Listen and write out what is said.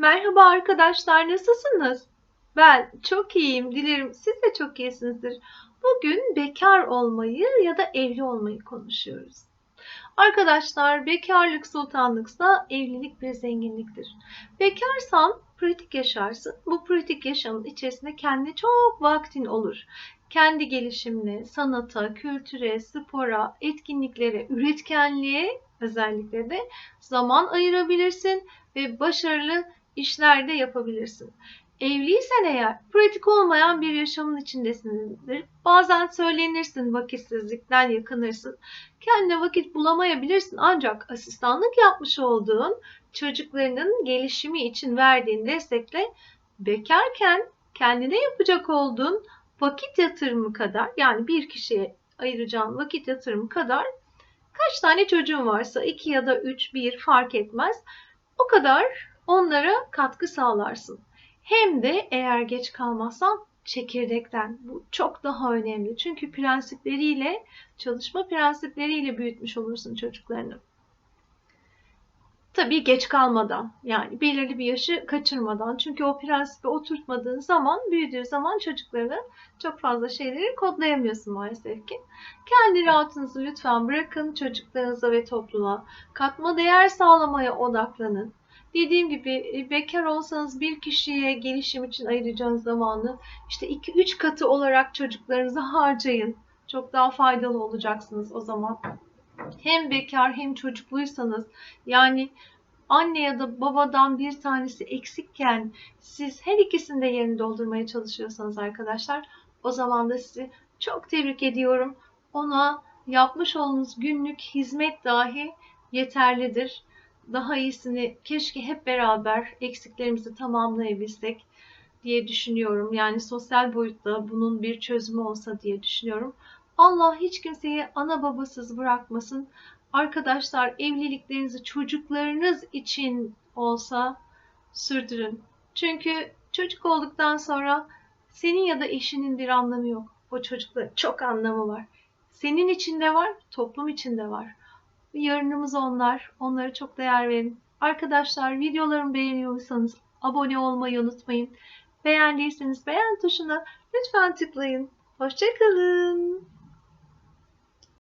Merhaba arkadaşlar, nasılsınız? Ben çok iyiyim, dilerim siz de çok iyisinizdir. Bugün bekar olmayı ya da evli olmayı konuşuyoruz. Arkadaşlar, bekarlık sultanlıksa evlilik bir zenginliktir. Bekarsan pratik yaşarsın. Bu pratik yaşamın içerisinde kendine çok vaktin olur. Kendi gelişimine, sanata, kültüre, spora, etkinliklere, üretkenliğe özellikle de zaman ayırabilirsin ve başarılı işler de yapabilirsin. Evliysen eğer pratik olmayan bir yaşamın içindesindir. Bazen söylenirsin, vakitsizlikten yakınırsın. Kendine vakit bulamayabilirsin ancak asistanlık yapmış olduğun çocuklarının gelişimi için verdiğin destekle bekarken kendine yapacak olduğun vakit yatırımı kadar yani bir kişiye ayıracağın vakit yatırımı kadar kaç tane çocuğun varsa iki ya da üç bir fark etmez o kadar onlara katkı sağlarsın. Hem de eğer geç kalmazsan çekirdekten. Bu çok daha önemli. Çünkü prensipleriyle, çalışma prensipleriyle büyütmüş olursun çocuklarını. Tabii geç kalmadan yani belirli bir yaşı kaçırmadan. Çünkü o prensibi oturtmadığın zaman büyüdüğü zaman çocukları çok fazla şeyleri kodlayamıyorsun maalesef ki. Kendi rahatınızı lütfen bırakın çocuklarınıza ve topluma. Katma değer sağlamaya odaklanın. Dediğim gibi e, bekar olsanız bir kişiye gelişim için ayıracağınız zamanı işte 2-3 katı olarak çocuklarınıza harcayın. Çok daha faydalı olacaksınız o zaman. Hem bekar hem çocukluysanız yani anne ya da babadan bir tanesi eksikken siz her ikisinde yerini doldurmaya çalışıyorsanız arkadaşlar o zaman da sizi çok tebrik ediyorum. Ona yapmış olduğunuz günlük hizmet dahi yeterlidir daha iyisini keşke hep beraber eksiklerimizi tamamlayabilsek diye düşünüyorum. Yani sosyal boyutta bunun bir çözümü olsa diye düşünüyorum. Allah hiç kimseyi ana babasız bırakmasın. Arkadaşlar evliliklerinizi çocuklarınız için olsa sürdürün. Çünkü çocuk olduktan sonra senin ya da eşinin bir anlamı yok. O çocukların çok anlamı var. Senin içinde var, toplum içinde var. Yarınımız onlar. Onlara çok değer verin. Arkadaşlar videolarımı beğeniyorsanız abone olmayı unutmayın. Beğendiyseniz beğen tuşuna lütfen tıklayın. Hoşçakalın.